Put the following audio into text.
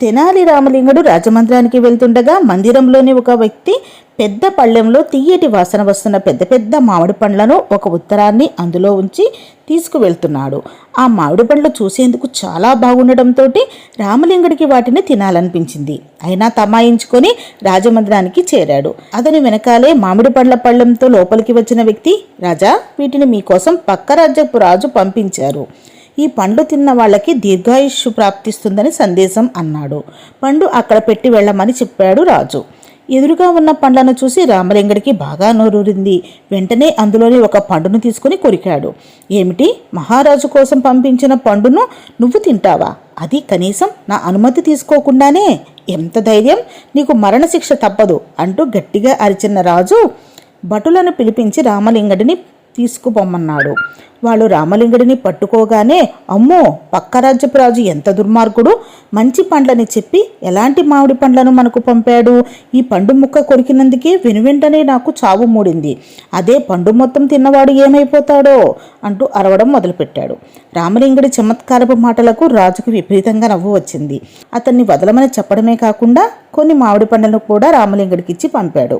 తెనాలి రామలింగుడు రాజమందిరానికి వెళ్తుండగా మందిరంలోని ఒక వ్యక్తి పెద్ద పళ్ళెంలో తీయటి వాసన వస్తున్న పెద్ద పెద్ద మామిడి పండ్లను ఒక ఉత్తరాన్ని అందులో ఉంచి తీసుకువెళ్తున్నాడు. ఆ మామిడి పండ్లు చూసేందుకు చాలా బాగుండటంతో రామలింగుడికి వాటిని తినాలనిపించింది. అయినా తమాయించుకొని రాజమందిరానికి చేరాడు. అతని వెనకాలే మామిడి పండ్ల పళ్ళెంతో లోపలికి వచ్చిన వ్యక్తి రాజా వీటిని మీకోసం పక్క రాజ్యపు రాజు పంపించారు. ఈ పండు తిన్న వాళ్ళకి దీర్ఘాయుష్షు ప్రాప్తిస్తుందని సందేశం అన్నాడు. పండు అక్కడ పెట్టి వెళ్ళమని చెప్పాడు రాజు. ఎదురుగా ఉన్న పండ్లను చూసి రామలింగడికి బాగా నోరూరింది. వెంటనే అందులోని ఒక పండును తీసుకుని కొరికాడు. ఏమిటి? మహారాజు కోసం పంపించిన పండును నువ్వు తింటావా? అది కనీసం నా అనుమతి తీసుకోకుండానే? ఎంత ధైర్యం! నీకు మరణశిక్ష తప్పదు అంటూ గట్టిగా అరిచిన రాజు భటులను పిలిపించి రామలింగడిని తీసుకుపోమన్నాడు. వాళ్ళు రామలింగుడిని పట్టుకోగానే అమ్మో పక్క రాజ్యపు రాజు ఎంత దుర్మార్గుడు. మంచి పండ్లని చెప్పి ఎలాంటి మామిడి పండ్లను మనకు పంపాడు? ఈ పండు ముక్క కొరికినందుకే వెనువెంటనే నాకు చావు మూడింది. అదే పండు మొత్తం తిన్నవాడు ఏమైపోతాడో? అంటూ అరవడం మొదలుపెట్టాడు. రామలింగుడి చమత్కారపు మాటలకు రాజుకు విపరీతంగా నవ్వు వచ్చింది. అతన్ని వదలమని చెప్పడమే కాకుండా కొన్ని మామిడి పండ్లను కూడా రామలింగుడికిచ్చి పంపాడు.